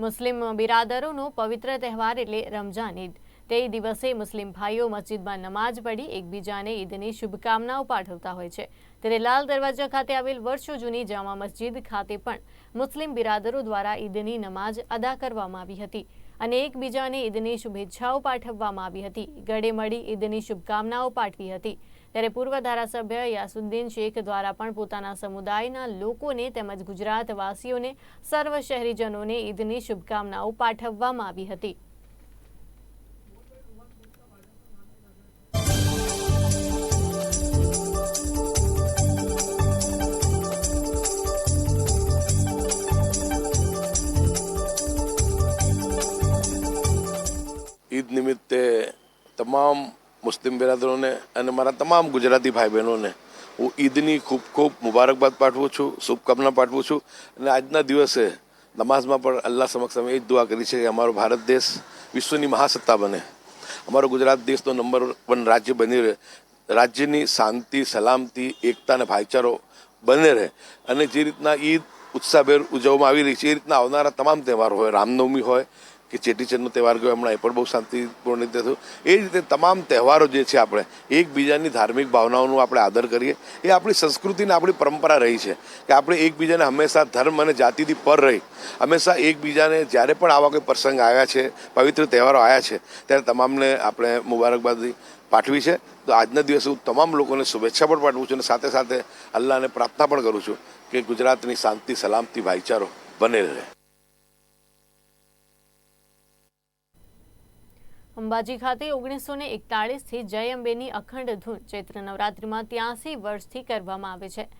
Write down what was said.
મુસ્લિમ બિરાદરોનો પવિત્ર તહેવાર એટલે રમઝાન ઈદ. તે દિવસે મુસ્લિમ ભાઈઓ મસ્જિદમાં નમાઝ પઢી એકબીજાને ઈદની શુભકામનાઓ પાઠવતા હોય છે. ત્યારે લાલ દરવાજા ખાતે આવેલ વર્ષો જૂની જામા મસ્જિદ ખાતે પણ મુસ્લિમ બિરાદરો દ્વારા ઈદની નમાઝ અદા કરવામાં આવી હતી. અને એકબીજાને ઈદની શુભેચ્છાઓ પાઠવવામાં આવી હતી. ગળે મળી ઈદની શુભકામનાઓ પાઠવી હતી. ત્યારે પૂર્વ ધારાસભ્ય યાસુદ્દીન શેખ દ્વારા પણ પોતાના સમુદાયના લોકોને તેમજ ગુજરાતવાસીઓને સર્વ શહેરીજનોને ઈદની શુભકામનાઓ પાઠવવામાં આવી હતી. ઈદ નિમિત્તે તમામ મુસ્લિમ બિરાદરોને અને મારા તમામ ગુજરાતી ભાઈ બહેનોને હું ઈદની ખૂબ ખૂબ મુબારકબાદ પાઠવું છું, શુભકામના પાઠવું છું અને આજના દિવસે નમાઝમાં પણ અલ્લાહ સમક્ષ અમે એ જ દુઆ કરી છે કે અમારો ભારત દેશ વિશ્વની મહાસત્તા બને. અમારો ગુજરાત દેશનો નંબર વન રાજ્ય બની રહે. રાજ્યની શાંતિ, સલામતી, એકતા અને ભાઈચારો બને રહે. અને જે રીતના ઈદ ઉત્સાહભેર ઉજવવામાં આવી રહી છે, એ રીતના આવનારા તમામ તહેવારો હોય, રામનવમી હોય કે ચેટીચંદનો તહેવાર ગયો, હમણાં એ પણ બહુ શાંતિપૂર્ણ રીતે થયું. એ રીતે તમામ તહેવારો જે છે આપણે, એકબીજાની ધાર્મિક ભાવનાઓનું આપણે આદર કરીએ. એ આપણી સંસ્કૃતિને આપણી પરંપરા રહી છે કે આપણે એકબીજાને હંમેશા ધર્મ અને જાતિથી પર રહી. હંમેશા એકબીજાને જ્યારે પણ આવા કોઈ પ્રસંગ આવ્યા છે, પવિત્ર તહેવારો આવ્યા છે, ત્યારે તમામને આપણે મુબારકબાદી પાઠવી છે. તો આજના દિવસે હું તમામ લોકોને શુભેચ્છા પણ પાઠવું છું અને સાથે સાથે અલ્લાહને પ્રાર્થના પણ કરું છું કે ગુજરાતની શાંતિ, સલામતી, ભાઈચારો બને રહે. અંબાજી ખાતે ઓગણીસો ને એકતાળીસથી જય અંબેની અખંડ ધૂન ચૈત્ર નવરાત્રિમાં ત્યાંસી વર્ષથી કરવામાં આવે છે.